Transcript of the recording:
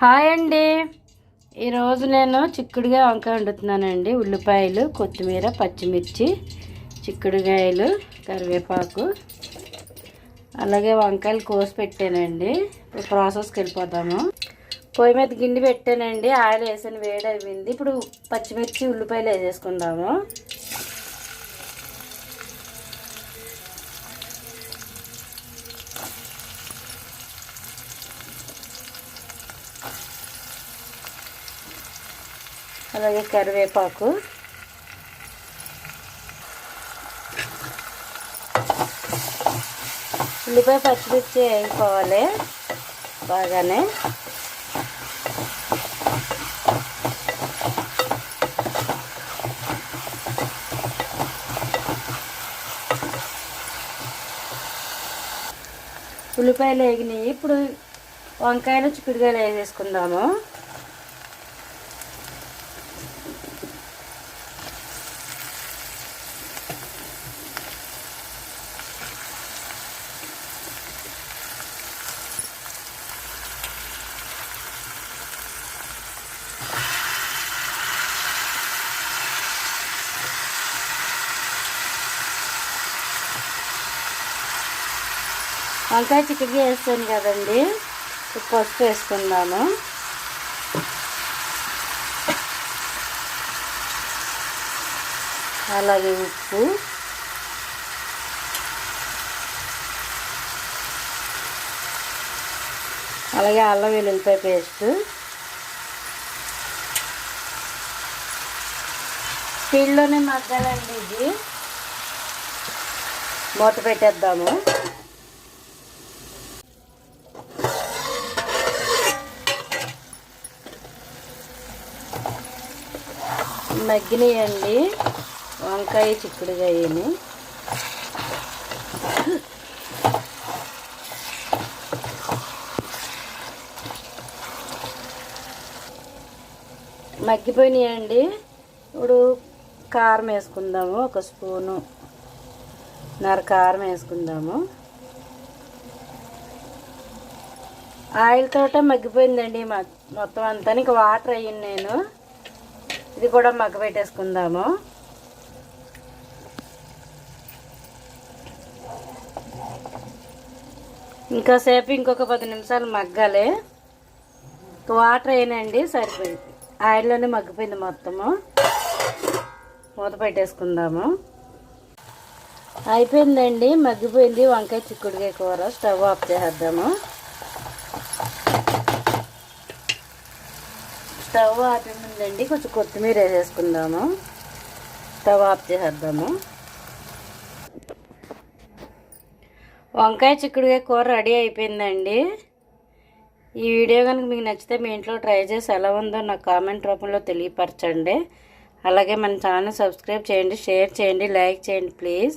Hi అండి. ఈరోజు నేను చిక్కుడుగా వంకాయ వండుతున్నానండి. ఉల్లిపాయలు కొత్తిమీర పచ్చిమిర్చి చిక్కుడుగాయలు కరివేపాకు. అలాగే వంకాయలు కోసి పెట్టానండి. ఇప్పుడు ప్రాసెస్కి వెళ్ళిపోతాము పొయ్యి మీద గిన్నె పెట్టానండి. ఆయిల్ వేసాను వేడి అయిపోయింది. ఇప్పుడు పచ్చిమిర్చి ఉల్లిపాయలు వేసేసుకుందాము. అలాగే కరివేపాకు. ఉల్లిపాయ పచ్చిమిర్చి వేసుకోవాలి బాగానే. ఉల్లిపాయలు వేగినాయి. ఇప్పుడు వంకాయలు చిక్కుడుగా వేసేసుకుందాము. వంకాయ చికెన్ వేస్తాను కదండి. పసుపు వేసుకుందాము. అలాగే ఉప్పు. అలాగే అల్లం వెల్లుల్లిపాయ పేస్ట్. స్పీడ్లోనే మగ్గాలండి ఇది. మూత పెట్టేద్దాము. మగ్గినాయండి. వంకాయ చిక్కుడుగాయని మగ్గిపోయినాయండి. ఇప్పుడు కారం వేసుకుందాము ఒక స్పూను. నర కారం వేసుకుందాము. ఆయిల్ తోట మగ్గిపోయిందండి మొత్తం అంతా. ఇంకా వాటర్ అయ్యింది నేను. ఇది కూడా మగ్గ పెట్టేసుకుందాము. ఇంకాసేపు ఇంకొక పది నిమిషాలు మగ్గాలి. వాటర్ అయినండి సరిపోయింది. ఆయిల్లోనే మగ్గిపోయింది మొత్తము. మూత పెట్టేసుకుందాము. అయిపోయిందండి మగ్గిపోయింది వంకాయ చిక్కుడుకాయ కూర స్టవ్ ఆఫ్ చేసేద్దాము. స్టవ్ ఆపిందండి కొంచెం కొత్తిమీర వేసేసుకుందాము. స్టవ్ ఆఫ్ చేసేద్దాము. వంకాయ చిక్కుడుకాయ కూర రెడీ అయిపోయిందండి. ఈ వీడియో కనుక మీకు నచ్చితే మీ ఇంట్లో ట్రై చేసి ఎలా ఉందో నాకు కామెంట్ రూపంలో తెలియపరచండి. అలాగే మన ఛానల్ సబ్స్క్రైబ్ చేయండి షేర్ చేయండి లైక్ చేయండి ప్లీజ్.